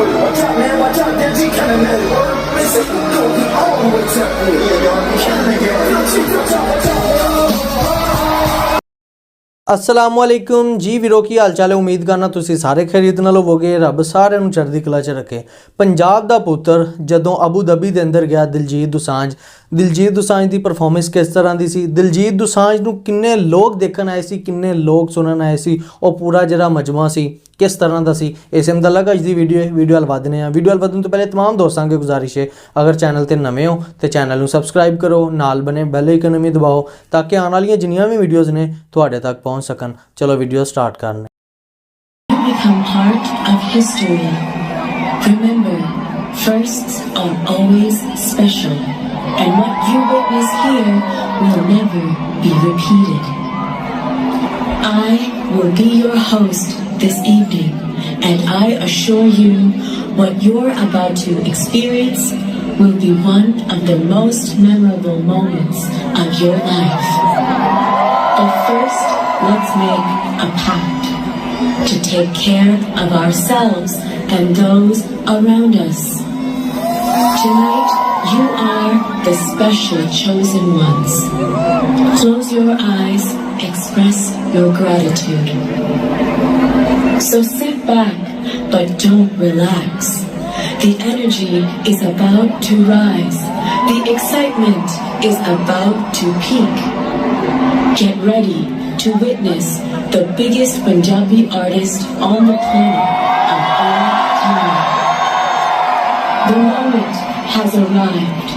with it. Watch out, man, watch out, that G kinda nutty. They say you gon' be all the way temple. Yeah, y'all be kinda get it. Watch out, watch out. ਅਸਲਾਮ ਵਾਲੇਕੁਮ ਜੀ ਵੀਰੋ ਕੀ ਹਾਲ ਚਾਲ ਹੈ ਉਮੀਦ ਕਰਨਾ ਤੁਸੀਂ ਸਾਰੇ ਖੈਰੀਅਤ ਨਾਲ ਹੋਵੋਗੇ ਰੱਬ ਸਾਰਿਆਂ ਨੂੰ ਚੜ੍ਹਦੀ ਕਲਾ 'ਚ ਰੱਖੇ ਪੰਜਾਬ ਦਾ ਪੁੱਤਰ ਜਦੋਂ ਅਬੂ ਧਾਬੀ ਦੇ ਅੰਦਰ ਗਿਆ ਦਿਲਜੀਤ ਦੁਸਾਂਝ ਦਿਲਜੀਤ ਦੁਸਾਂਝ ਦੀ ਪਰਫਾਰਮੈਂਸ ਕਿਸ ਤਰ੍ਹਾਂ ਦੀ ਸੀ ਦਿਲਜੀਤ ਦੁਸਾਂਝ ਨੂੰ ਕਿੰਨੇ ਲੋਕ ਦੇਖਣ ਆਏ ਸੀ ਕਿੰਨੇ ਲੋਕ ਸੁਣਨ ਆਏ ਸੀ ਉਹ ਪੂਰਾ ਜਿਹੜਾ ਮਜਮਾ ਸੀ ਕਿਸ ਤਰ੍ਹਾਂ ਦਾ ਸੀ ਇਸ ਦਾ ਲੱਗਾ ਅੱਜ ਦੀ ਵੀਡੀਓ ਹੈ ਵੀਡੀਓ ਹਲ ਵਧਨੇ ਆ ਵੀਡੀਓ ਹਲ ਵਧਣ ਤੋਂ ਪਹਿਲੇ तमाम ਦੋਸਤਾਂ ਅੱਗੇ ਗੁਜ਼ਾਰਿਸ਼ ਹੈ ਅਗਰ ਚੈਨਲ ਤੇ ਨਵੇਂ ਹੋ ਤੇ ਚੈਨਲ ਨੂੰ ਸਬਸਕ੍ਰਾਈਬ ਕਰੋ ਨਾਲ ਬਨੇ ਬੈਲ ਆਈਕਨ ਵੀ ਦਬਾਓ ਤਾਂ ਕਿ ਆਉਣ ਵਾਲੀਆਂ ਜਿੰਨੀਆਂ ਵੀ ਵੀਡੀਓਜ਼ ਨੇ ਤੁਹਾਡੇ ਤੱਕ ਪਹੁੰਚ ਸਕਣ ਚਲੋ ਵੀਡੀਓ ਸਟਾਰਟ ਕਰਨ You become part of history. Remember, firsts are always special, and what you witness here will never be repeated. I will be your host this evening, and I assure you what you're about to experience will be one of the most memorable moments of your life. But first, let's make a pact to take care of ourselves and those around us. Tonight, you are the special chosen ones. Close your eyes, express your gratitude. So sit back, but don't relax. The energy is about to rise. The excitement is about to peak. Get ready to witness the biggest Punjabi artist on the planet of all time. The moment has arrived.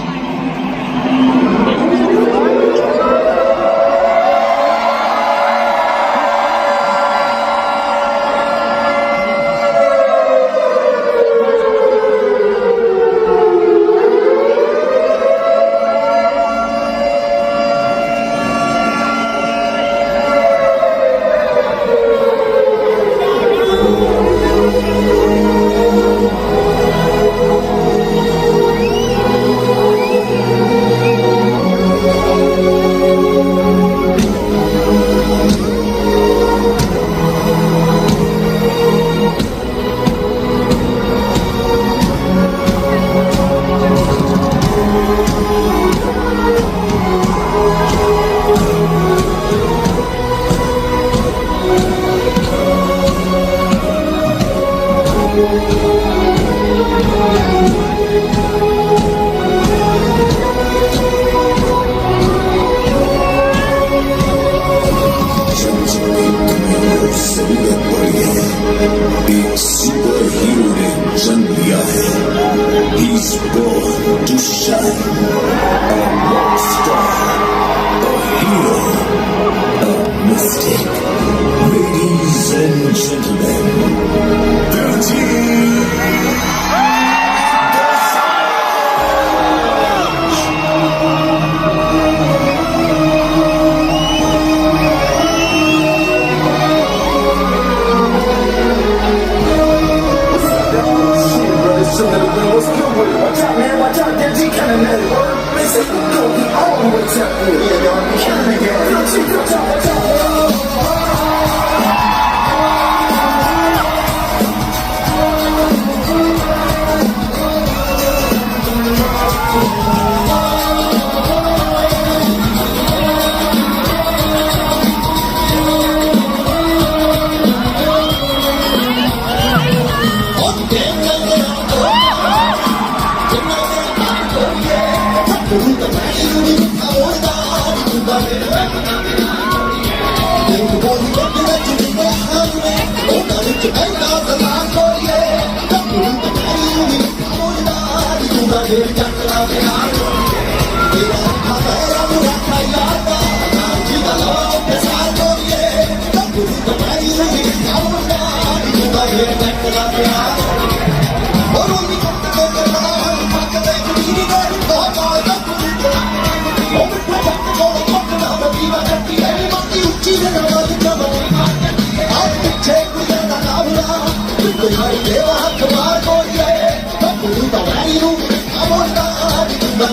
I'm not here to talk about the.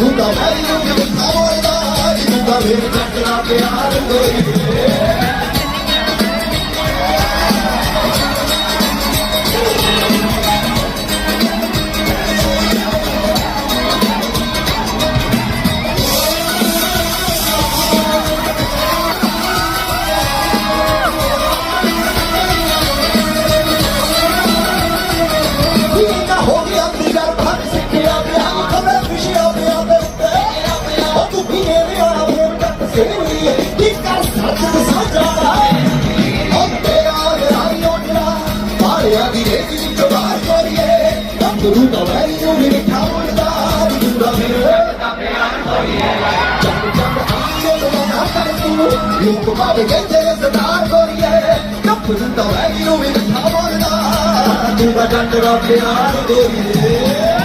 ਤੱਕ ਤਾਂ ਗਾਈ ਨੂੰ ਵੀ ਖਾਓ ਤਾਂ ਮੇਰੇ ਚੱਕਣਾ ਪਿਆਰ ਕੋਈਏ ਗੱਭਰੂ ਦਾ ਵੈਰੀ ਨੂੰ ਵੀ ਮਿੱਠਾ ਮੁੰਡਾ ਜੁੜਾ ਮੇਰੇ ਚੱਕ ਚੱਕ ਆਈਏ ਲਗਾ ਕਰ ਤੂੰ ਲੋਕ ਬਾਵੇ ਕਹਿੰਦੇ ਸਰਦਾਰ ਕੋਰੀਏ ਗੱਭਰੂ ਦਾ ਵੈਰੀ ਨੂੰ ਵੀ ਮਿੱਠਾ ਮੁੰਡਾ ਤੂੰ ਦਾ ਜੱਟ ਦਾ ਪਿਆਰ ਕੋਰੀਏ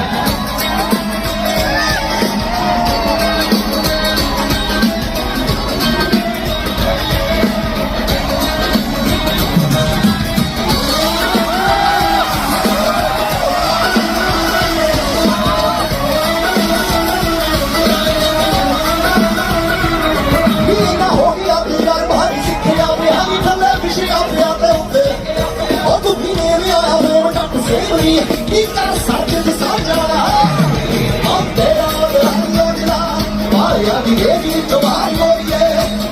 ਮੈਂ ਟੱਪ ਸੇਵਰੀ ਕੀ ਕਰ ਸੱਚ ਦਸਾਂ ਮਾਰਿਆ ਦੀ ਰੇਗੀ ਚਵਾਰ ਮੋਰੀਏ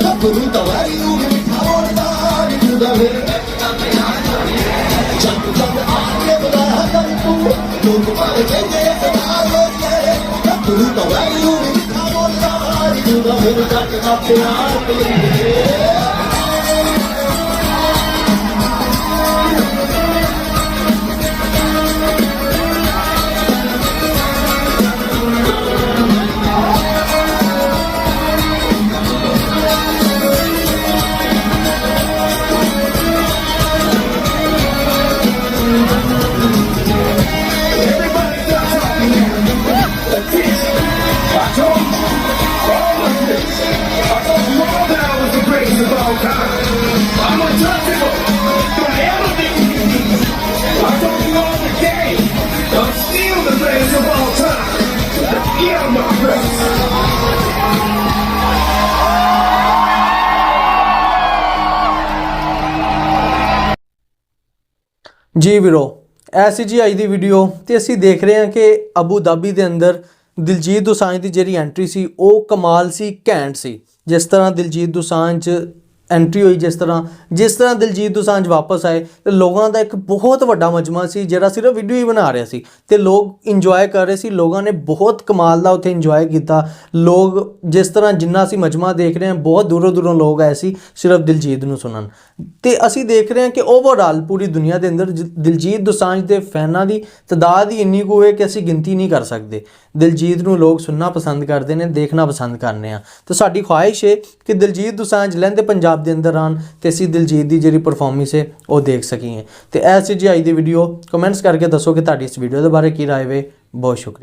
ਗੱਭਰੂ ਤਵਾਰੀ ਨੂੰ ਮਿੱਠਾ ਮੋੜਦਾ ਜੁਦਾ ਮੇਰੇ ਚੱਕ ਚੱਕ ਆਕੇ ਬੁਲਾਇਆ ਕਰ ਤੂੰ, ਲੋਕ ਪਾਵੇ ਕਹਿੰਦੇ ਸਦਾ ਲੋਰੀਏ ਗੱਭਰੂ ਤਵਾਰੀ ਨੂੰ ਮਿੱਠਾ ਮੋੜਦਾ ਜੁਦਾ ਮੇਰੇ ਚੱਕ ਦਾ ਪਿਆਰ ਕੋਰੀਏ ਜੀ ਵੀਰੋ ਐਸੀ ਜੀ ਅੱਜ ਦੀ ਵੀਡੀਓ ਤੇ ਅਸੀਂ ਦੇਖ ਰਹੇ ਹਾਂ ਕਿ ਅਬੂ ਧਾਬੀ ਦੇ ਅੰਦਰ ਦਿਲਜੀਤ ਦੋਸਾਂਝ ਦੀ ਜਿਹੜੀ ਐਂਟਰੀ ਸੀ, ਉਹ ਕਮਾਲ ਸੀ, ਘੈਂਟ ਸੀ। ਜਿਸ ਤਰ੍ਹਾਂ ਦਿਲਜੀਤ ਦੋਸਾਂਝ ਐਂਟਰੀ ਹੋਈ ਜਿਸ ਤਰ੍ਹਾਂ ਜਿਸ ਤਰ੍ਹਾਂ ਦਿਲਜੀਤ ਦੋਸਾਂਝ ਵਾਪਸ ਆਏ, ਤੇ ਲੋਕਾਂ ਦਾ ਇੱਕ ਬਹੁਤ ਵੱਡਾ ਮਜਮਾ ਸੀ, ਜਿਹੜਾ ਸਿਰਫ ਵੀਡੀਓ ਹੀ ਬਣਾ ਰਿਹਾ ਸੀ। ਤੇ ਲੋਕ ਇੰਜੋਏ ਕਰ ਰਹੇ ਸੀ, ਲੋਕਾਂ ਨੇ ਬਹੁਤ ਕਮਾਲ ਦਾ ਉੱਥੇ ਇੰਜੋਏ ਕੀਤਾ। ਲੋਕ ਜਿਸ ਤਰ੍ਹਾਂ ਜਿੰਨਾ ਅਸੀਂ ਮਜਮਾ ਦੇਖ ਰਹੇ ਹਾਂ, ਬਹੁਤ ਦੂਰੋਂ ਦੂਰੋਂ ਲੋਕ ਆਏ ਸੀ, ਸਿਰਫ ਦਿਲਜੀਤ ਨੂੰ ਸੁਣਨ। ਤੇ ਅਸੀਂ ਦੇਖ ਰਹੇ ਹਾਂ ਕਿ ਓਵਰਆਲ ਪੂਰੀ ਦੁਨੀਆ ਦੇ ਅੰਦਰ ਜ- ਦਿਲਜੀਤ ਦੋਸਾਂਝ ਦੇ ਫੈਨਾਂ ਦੀ ਤਦਾਦ ਹੀ ਇੰਨੀ ਕੁ ਹੈ ਕਿ ਅਸੀਂ ਗਿਣਤੀ ਨਹੀਂ ਕਰ ਸਕਦੇ। ਦਿਲਜੀਤ ਨੂੰ ਲੋਕ ਸੁਣਨਾ ਪਸੰਦ ਕਰਦੇ ਨੇ, ਦੇਖਣਾ ਪਸੰਦ ਕਰਨੇ ਆ। ਤੇ ਸਾਡੀ ਖੁਆਇਸ਼ ਹੈ ਕਿ ਦਿਲਜੀਤ ਦੋਸਾਂਝ ਲੈਂਦੇ ਪੰਜਾਬ ਦੇ ਅੰਦਰ ਆਉਣ ਤੇ ਅਸੀਂ ਦਿਲਜੀਤ ਦੀ ਜਿਹੜੀ ਪਰਫਾਰਮੈਂਸ ਹੈ, ਉਹ ਦੇਖ ਸਕੀਏ। ਤੇ ਐਸੀ ਜੀ ਅੱਜ ਦੀ ਵੀਡੀਓ ਕਮੈਂਟਸ ਕਰਕੇ ਦੱਸੋ ਕਿ ਤੁਹਾਡੀ ਇਸ ਵੀਡੀਓ ਦੇ ਬਾਰੇ ਕੀ ਰਾਏ ਵੇ। ਬਹੁਤ ਸ਼ੁਕਰੀਆ।